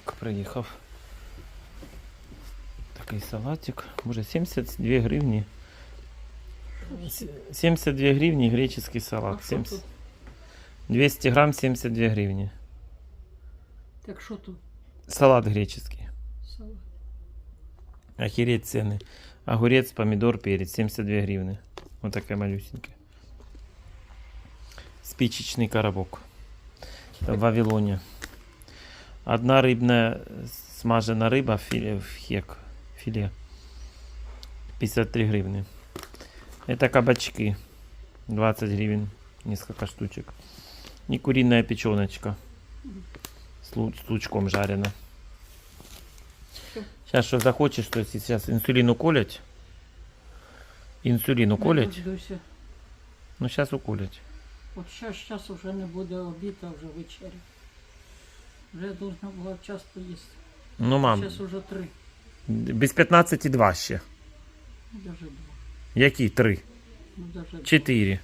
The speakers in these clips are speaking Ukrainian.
Так, приїхав. Такий салатик. Боже, 72 гривні. С- 72 гривні греческий А салат. що 70 тут? 200 грамм 72 гривні. Так що тут? Салат греческий. Салат. Охереть цены. Огурец, помидор, перец. 72 гривны. Вот такая малюсенькая. Спичечный коробок. Это в Вавилоне. Одна рыбная смажена рыба филе, в хек. Филе. 53 гривны. Это кабачки. 20 гривен. Несколько штучек. И куриная печеночка. С, лу- с лучком жарена. Сейчас что захочешь, то есть сейчас инсулин уколять. Інсулін уколять? Не дождуся. Ну, зараз уколять. От зараз час вже не буде обід, а вже вечеря. Вже должна була час поїсти. Ну, мам, Зараз уже три. без 15 2 ще. Ну, даже два. Які три? Ну, даже два. Чотири.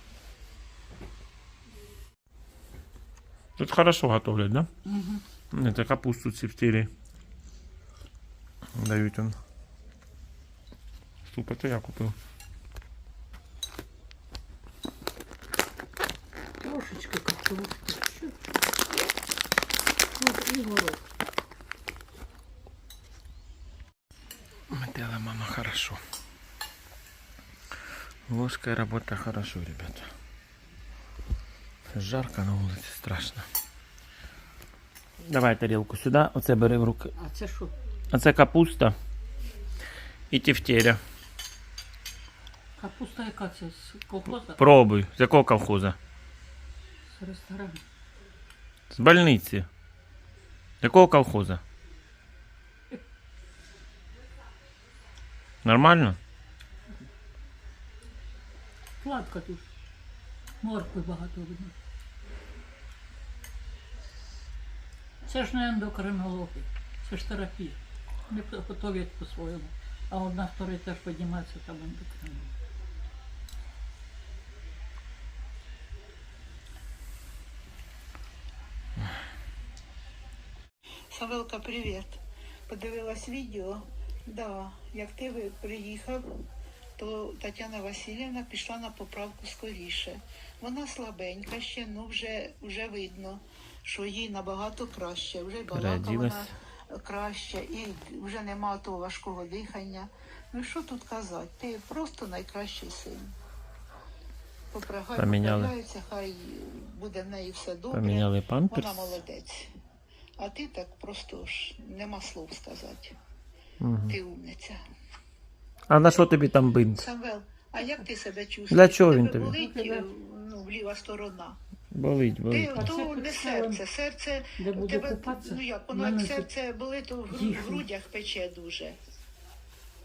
Тут хорошо готовлять, да? Мгм. Это капусту цептили. Дают он. Суп это я купил. Трошечки картошки. Чуть. Вот і горох. Делала мама хорошо. Ложкой работа хорошо, ребята. Жарко на улице, страшно. Давай тарелку сюда, оце бери в руки. А це що? А це капуста і тефтеря. Капуста яка це? З колхоза? Пробуй. З якого колхоза? З ресторану. З больниці. З якого колхоза? Нормально? Сладко тут. Моркви багато видно. Це ж не ендокринологи, це ж терапія. Вони готовлять по-своєму. А одна вторий теж піднімається там ендокринолог. Савелка, привіт. Подивилась відео. Да, як ти приїхав, то Тетяна Васильівна пішла на поправку скоріше. Вона слабенька ще, ну вже, вже видно, що їй набагато краще. Вже балака вона краще, і вже нема того важкого дихання. Ну що тут казати? Ти просто найкращий син. Попрягай, поправляється, хай буде в неї все добре. Поміняли памперс. Вона молодець. А ти так просто ж нема слов сказати. Мгм. Ти умниця. А на що тобі там бинт? Самвел, а як ти себе чувствуєш? Для чого він тобі? болить е, ну, ліва сторона. Болить, Ти болить. А то не серце. Серце тебе купатися, ну як воно як серце болить, то в гру- в грудях пече дуже.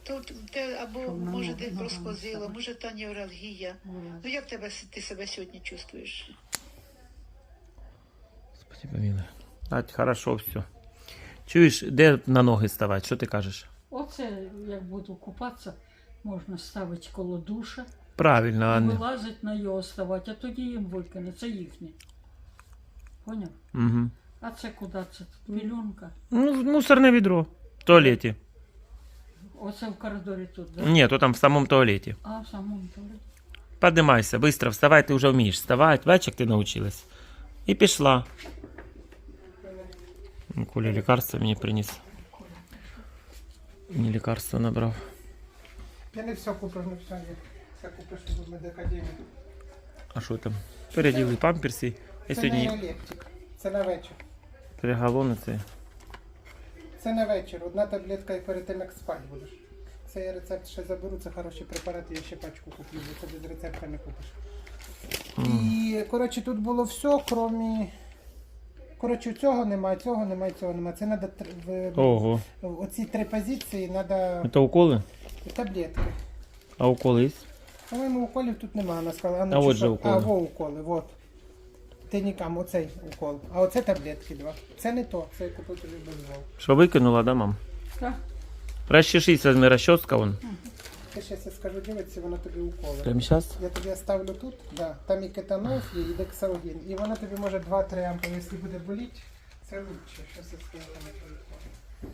То те або може десь розкозило, може та невралгія. Ну як тебе ти себе сьогодні чувствуєш? Господи, помилуй. Ать, хорошо все. Чуєш, де на ноги ставати? Що ти кажеш? Оце, як буду купатися, можна ставити коло душа, Правильно, і Анна. вилазить на його ставати, а тоді їм викине. Це їхнє. Поняв? Угу. А це куди це? Мільйонка. Ну, мусорне відро. В туалеті. Оце в коридорі тут, да? Ні, то там в самому туалеті. А в самому туалеті. Поднимайся, быстро вставай, ты уже умеешь вставать. Бачиш, як ти научилась. І пішла. Ну, Коля лекарство мені приніс. Мені лекарство набрав. Я не все куплю, не все. Все купиш в медакадемії. А що там? Переділи памперси. Я Це сьогодні не елептик. Це на вечір. перегалони це. Це на вечір. Одна таблетка і перед тим, як спати будеш. Це я рецепт ще заберу, це хороші препарати, я ще пачку куплю, бо це без рецепта не купиш. І, коротше, тут було все, крім... Коротше, цього немає, цього немає, цього немає. Це треба в... Ого. в оці три позиції, треба Це уколи? таблетки. А уколи є? По-моєму, уколів тут немає, вона сказала. ну, А чи от що? же уколи. А, во уколи, от. Ти нікам, оцей укол. А оце таблетки два. Це не то, це я купив тобі без вол. Що викинула, да, мам? Так. Розчешись, візьми розчоска вон. Ти сейчас. я скажу, дивиться, воно тобі уколе. Прямо зараз? Я тобі оставлю тут, да. там і кетанов є, і дексалгін. І вона тебе може два 3 ампули, если буде болеть. це лучше. Сейчас я скажу, там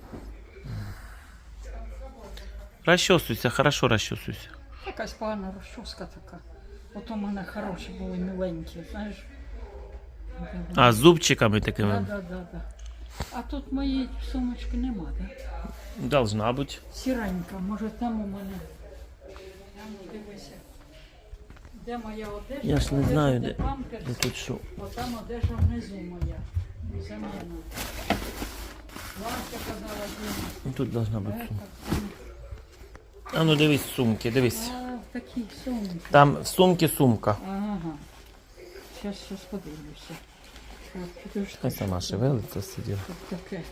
Розчосуйся, хорошо розчосуйся. Якась погана розчоска така. От у мене хороші були миленькі, знаєш. А, з зубчиками такими? Да, да, да, да. А тут моєї сумочки нема, да? Должна быть. Сиренька, може там у мене. Дивися. Де моя одежа? Я ж не знаю, де де- тут що? Отам одежа внизу моя. Заміна. Вася казала. Ну, Тут должна бути Е, сумка. А ну дивись сумки, дивись. А, в такій сумці. Там в сумці сумка. Ага. Зараз щось подивлюся. От, підожди. Хай сама шевелиться сиділа. Тут таке.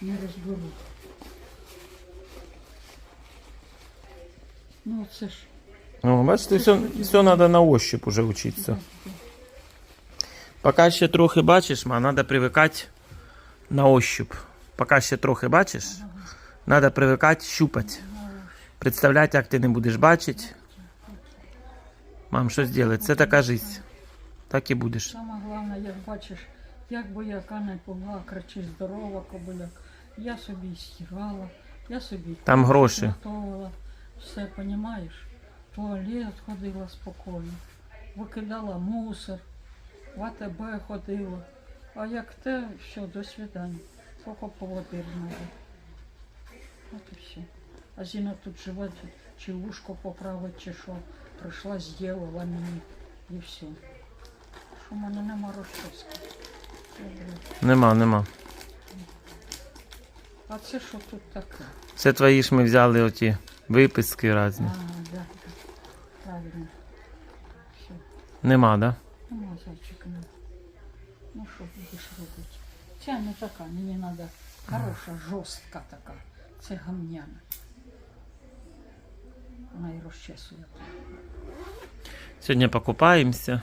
Не розберу. Ну, це ж. Ну, бачите, все, все треба на ощупь уже вчитися. Поки ще трохи бачиш, ма, треба привикати на ощупь. Поки ще трохи бачиш, треба привикати щупати. Представляти, як ти не будеш бачити. Мам, що зробити? Це така життя. Так і будеш. Саме головне, як бачиш, як би яка не була, кричи здорова кобиляк. Я собі стирала, я собі Там гроші. готувала. Все? В Туалет ходила спокійно, викидала мусор, в АТБ ходила. А як те, все, до свидання. Тільки поводир треба. От і все. А Зіна тут живе, чи ушко поправить, чи що. Прийшла, зробила мені і все. Що в мене нема розчоски. Нема, нема. А це що тут таке? Це твої ж ми взяли оті виписки різні. А, да, да. Правильно. Все. Нема, да? Нема зайчика. нема. Ну що будеш робити? Ця не така, мені треба хороша, жорстка така. Це гамняна. Вона і розчесує. Сьогодні покупаємося,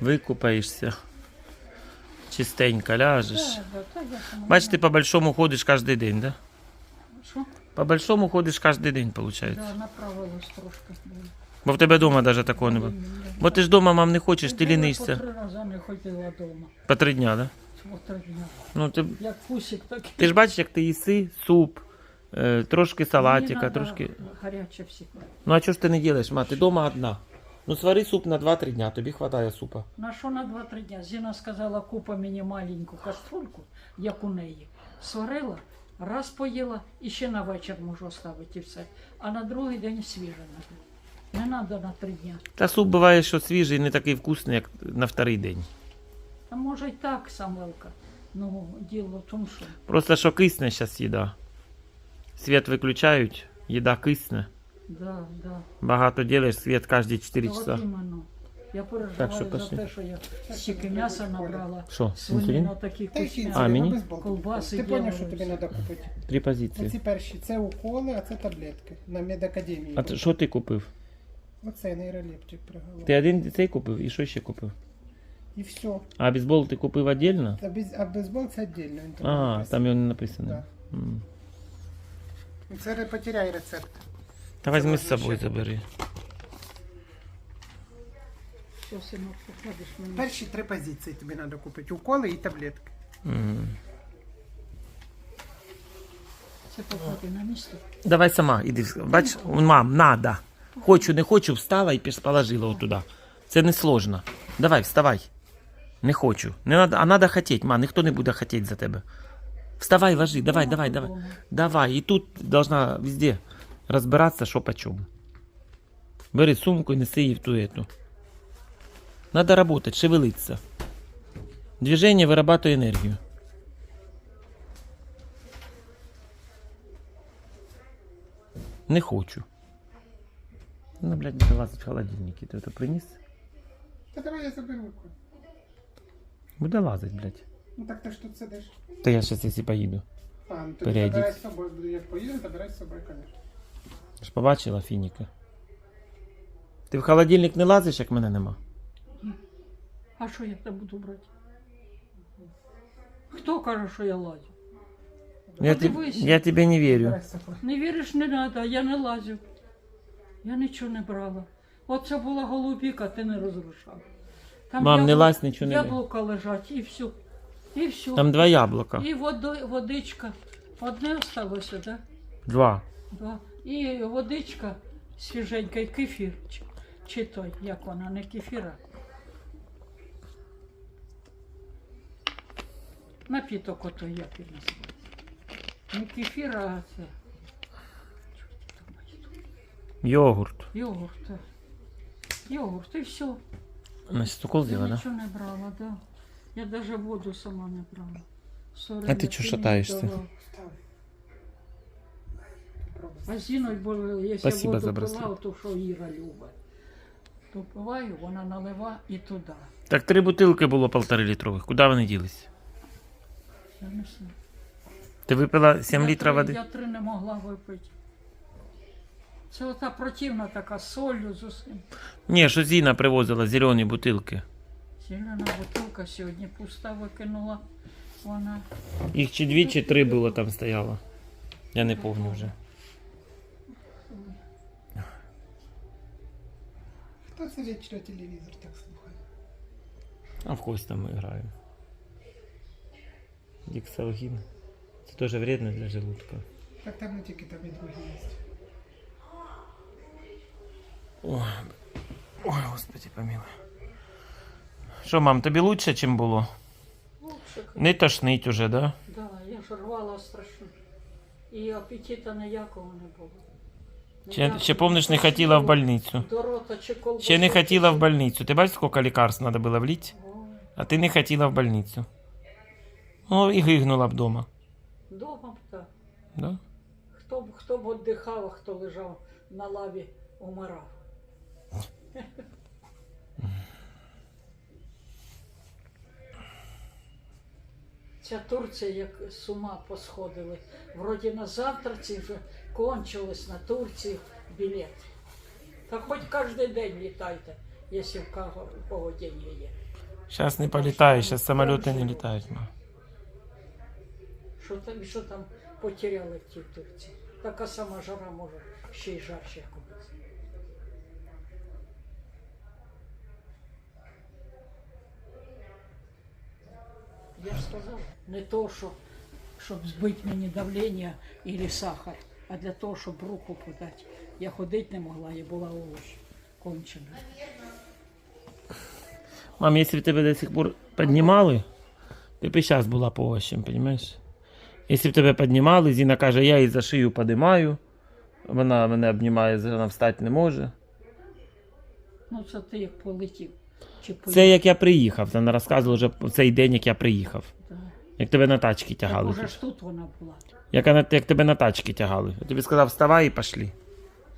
викупаєшся, чистенько ляжеш. Да, да, та я сама Бачиш, ти по большому ходиш кожен день, да? Що? По большому ходиш кожен день, виходить. Да, направилась трошки. Бо в тебе вдома навіть такого не було. Бо ти ж вдома, мам, не хочеш, ти Я По лінишся. три рази не ходила вдома. По три дня, да? По три дня. Ну, ти, Як пусик, так і ти ж бачиш, як ти їси суп, е, трошки салатика, трошки. Гаряче всі. Ну а чого ж ти не робиш, ма? Ти вдома одна. Ну свари суп на 2-3 дня, тобі вистачає супа. На що на 2-3 дня? Зіна сказала, купа мені маленьку каструльку, як у неї. Сварила, раз поїла і ще на вечір можу оставити і все. А на другий день свіже надо. Не треба на три дня. Та суп буває, що свіжий, не такий вкусний, як на вторий день. Та може й так, Самвелка. Ну, діло в тому, що Просто що кисне зараз їда. Світ виключають, їда кисне. да, да. Багато ділиш, світ кожні 4 Та от часа. іменно. Я Так переживаю що за пошли. те, що я стільки м'яса набрала. Що, Свинина інсулін? такі Та й вкусні. А, мені? бейсбол. Колбаси Ти поняв, що ділаю, тобі все. треба купити? Три позиції. Оці перші, це уколи, а це таблетки. На медакадемії. А ти, що ти купив? Оце нейролептик приголов. Ти один цей купив і що ще купив? І все. А бейсбол ти купив віддільно? А, без, а бейсбол це віддільно. він там А, написано. там його не написано. Да. М. Це не потеряй рецепт. Та візьми з можна собою ще. забери. Що, синок, походиш мені? Перші три позиції тобі треба купити. Уколи і таблетки. Це походи на місто. Давай сама, іди. Бач, мам, надо. Хочу, не хочу, встала і піш положила отуда. Це не сложно. Давай, вставай. Не хочу. Не надо, а надо хотеть, ма, ніхто не буде хотеть за тебе. Вставай, ложи, давай, давай, давай. Давай, і тут должна везде розбиратися, що по чому. Бери сумку і неси її в ту эту. Надо работать, шевелиться. Движение вырабатывает энергию. Не хочу. Ну, блядь, буде лазить в холодильнике. Ти це приніс? Та давай я заберу. Буде лазить, блядь. Ну так ти ж тут сидиш. Та я зараз якщо поїду. А, ну тоді Переодіть. забирай з собою. Буду як поїду, забирай з собою, звісно. Ж побачила фініка. Ти в холодильник не лазиш, як мене нема. А що я тебе буду брати? Хто каже, що я лазю? Я, Подивись. я тебе не вірю. Не віриш, не треба, я не лазю. Я нічого не брала. От це була голубіка, ти не розрушав. Там Мам, не лазь, нічого не бери. Яблука лежать і все. І все. Там два яблука. І водо, водичка. Одне осталося, так? Два. Да. І водичка свіженька, і кефір. Чи, чи той, як вона, не кефіра. Напіток ото як він називається. Не кефір, а це. Йогурт. Йогурт. так. Йогурт, і все. Значит, укол Я сделала, да? нічого не брала, да. Я навіть воду сама не брала. А ти чого шатаєшся? А зіною було, якщо Спасибо воду за пила, то що Іра любить. То пиваю, вона налива і туди. Так три бутилки було полтори літрових. Куди вони ділись? Я не знаю. Ти випила 7 я літрів три, води? Я три не могла випити. Це ота противна така з солью з усім. Ні, що Зіна привозила зелені бутилки. Зелена бутилка сьогодні пуста викинула. Вона. Їх чи дві, чи три було там стояло. Я не пам'ятаю вже. Хто це вічно телевізор так слухає? А в кость там ми граємо. Діксалгін. Це теж вредно для желудка. Так там не тільки там і другі є. Ой, ой, господи, помилуй. Що, мам, тобі лучше, чим було? Лучше, Не тошнить уже, да? Да, я ж рвала страшно. І апетита ніякого не було. Ще, ще помниш, не хотіла в больницю. До рота чи колбасу. Ще не хотіла в больницю. Ти бачиш, скільки лікарств треба було влити? А ти не хотіла в больницю. Ну, і гигнула б дома. Дома б так. Да? Хто б, хто б віддихав, а хто лежав на лаві, умирав. Ця Турція як з ума посходили. Вроді на завтра ці вже кончились на Турцію білет. Та хоч кожен день літайте, якщо в кого, деньги є. Зараз не політаєш, зараз самоліти не літають. ма. Що там, що там потеряли в тій Турції? Така сама жара може ще й жарче якось. Я ж сказала, не то, що, щоб збити мені давлення і сахар, а для того, щоб руку подати. Я ходити не могла, я була овощ кончена. Мам, якщо б тебе до сих пор піднімали, ти б і зараз була по овощам, розумієш? Якщо б тебе піднімали, Зіна каже, я її за шию підіймаю, вона мене обнімає, вона встати не може. Ну це ти як полетів. Чи Це як я приїхав, вона розказувала вже в цей день, як я приїхав. Да. Як тебе на тачки тягали. уже тут. ж тут вона була. Як, вона- як тебе на тачки тягали. Я тобі сказав, вставай і пішли.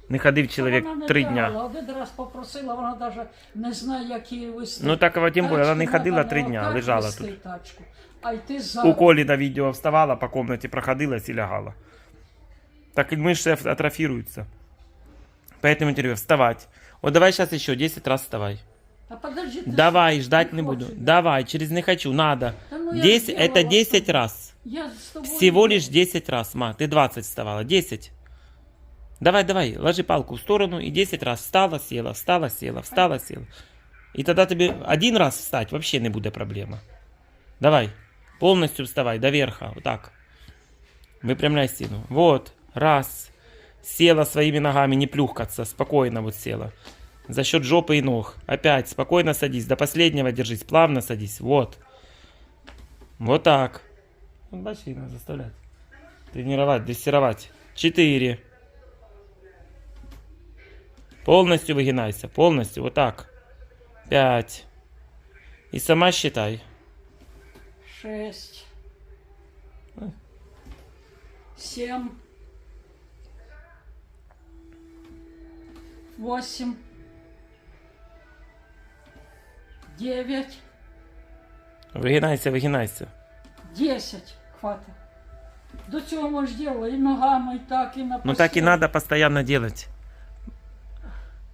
Не ходив чоловік три дня. Один раз попросила, вона навіть не знає, як її вести. Ну так тим більше, вона не ходила три дня, лежала тут. Тачку, а йти У ззаду. Колі на відео вставала, по комнаті проходилась і лягала. Так и мышцы атрофируются. Поэтому интервью вставать. Вот давай сейчас еще 10 раз вставай. А подожди, ти Давай, ж ждать не не буду. хочеш. Давай, через не хочу, надо. Та ну я 10, сделала это 10 раз. Я з тобою Всего не- лишь 10 раз, ма. Ты 20 вставала. 10. Давай, давай, ложи палку в сторону и 10 раз встала, села, встала, села, встала, села. И тогда тебе один раз встать вообще не будет проблема. Давай, полностью вставай до верха, вот так. Выпрямляй спину. Вот, раз. Села своими ногами, не плюхкаться, спокойно вот села. За счет жопы и ног. Опять, спокойно садись, до последнего держись, плавно садись, вот. Вот так. Вот бачишь, надо заставлять. Тренировать, дрессировать. Четыре. Полностью выгинайся, полностью, вот так. Пять. И сама считай Шесть. Семь. Восемь. Девять. Вигинайся, вигинайся. Десять. Хватит. До цього можеш діло і ногами, і так, і на Ну так и постель. надо постоянно делать.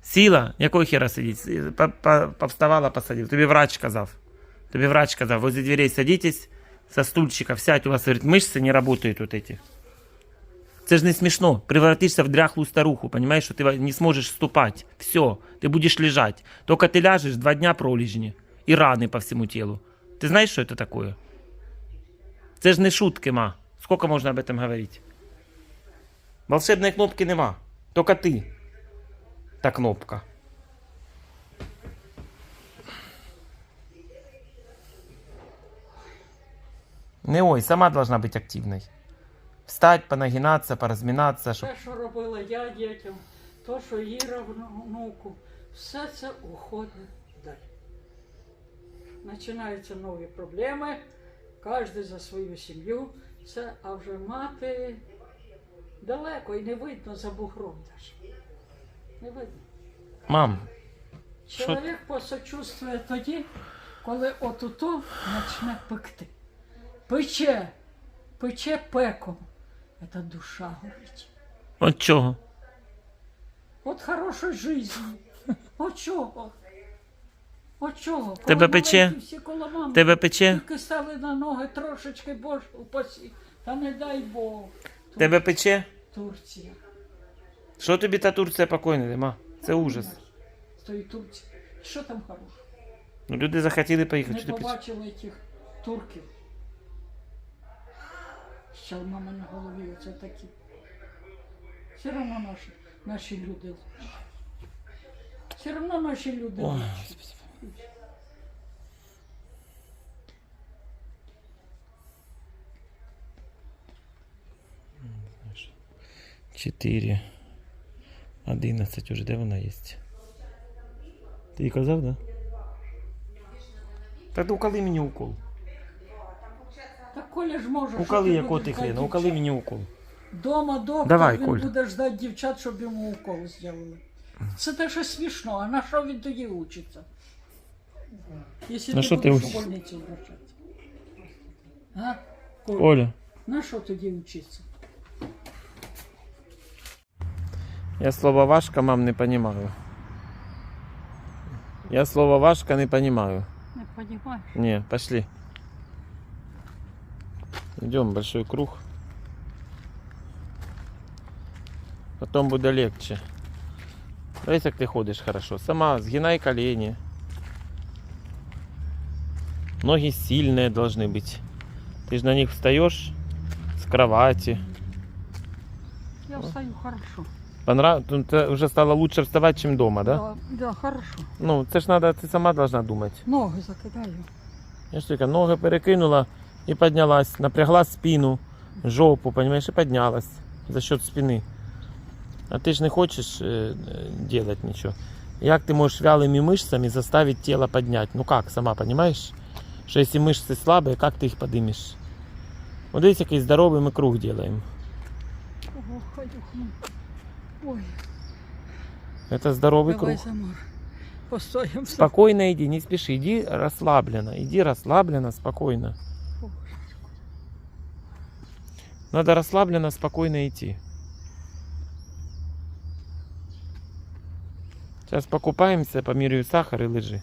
Сила, якого хера сидіть? По- по- Повставала, посадив. Тобі врач сказав. Тобі врач сказав, возле дверей садитесь, со стульчика сядь, у вас говорит, мышцы не работают вот эти. Це ж не смешно. Превратишься в дряхлую старуху, понимаешь, что ты не сможешь ступать. Все, ты будешь лежать. Только ты ляжешь, два дня пролежни. И раны по всему телу. Ты знаешь, что это такое? Це ж не шутки, ма. Сколько можно об этом говорить? Волшебної кнопки нема. Тільки ти. Та кнопка. Не ой, сама должна быть активной. Встать, понагинаться, поразминаться, щоб Те, що робила я дітям, то, що Іра внуку, все це уходить далі. Починаються нові проблеми, кожен за свою сім'ю, все, а вже мати далеко і не видно за бугром даже. Не видно. Мам, Чоловік посочувствує тоді, коли отуто почне пекти. Пече, пече пеком. Це душа горить. от чого? От хорошої житті. От чого? От чого? Тебе пече? маленькі Всі коло мами. Тебе пече? Тільки стали на ноги трошечки, боже, упасі. Та не дай Бог. Тур- Тебе пече? Турція. Що тобі та Турція покойна, нема? Це ужас. З тої Турції. Що там хорошого? Ну, люди захотіли поїхати. Не Що ти пече? побачили тих турків. З чалмами на голові оце такі. Все одно наші, наші люди. Все одно наші люди. Ой. Чотири. Одинадцять уже, де вона є? Ти їй казав, да? Так уколи мені укол. Так Коля ж може. Уколи що ти якого ти хрена, уколи дівчат? мені укол. Дома доктор, Давай, він Коль. буде ждати дівчат, щоб йому укол зробили. Це теж смішно, а на що він тоді учиться? Якщо На ти що ти будеш в учишся? больницю врачати. А? Коль, Оля, на що тоді вчитися? я слово важко, мам, не понимаю. Я слово важко не понимаю. Не розумієш? Не, пошли. Идем большой круг. Потом будет легче. Смотри, как ты ходишь хорошо. Сама сгинай колени. Ноги сильные должны быть. Ты же на них встаешь с кровати. Я встаю хорошо. Понрав... ну, Ты уже стало лучше вставать, чем дома, да? Да, да, хорошо. Ну, это ж надо, ты сама должна думать. Ноги закидаю. Я ж тільки ноги перекинула і піднялась, напрягла спину, жопу, понимаешь, і піднялась за счет спини. А ти ж не хочеш е, е, делать нічого. Як ти можеш вялими мышцами заставить тело поднять? Ну как, сама понимаешь? Що якщо мышцы слабые, как ти їх поднимешь? Вот дивись, який здоровий ми круг делаем. Ого, ходю. ну. Ой, Это здоровый давай, круг. Самар. Постоїмо. Спокойно иди, не спеши, иди расслабленно, иди расслабленно, спокойно. Надо расслабленно, спокойно идти. Сейчас покупаемся, померяю сахар и лыжи.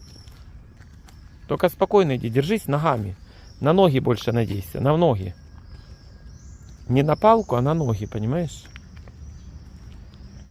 Только спокойно иди, держись ногами. На ноги больше надейся, на ноги. Не на палку, а на ноги, понимаешь?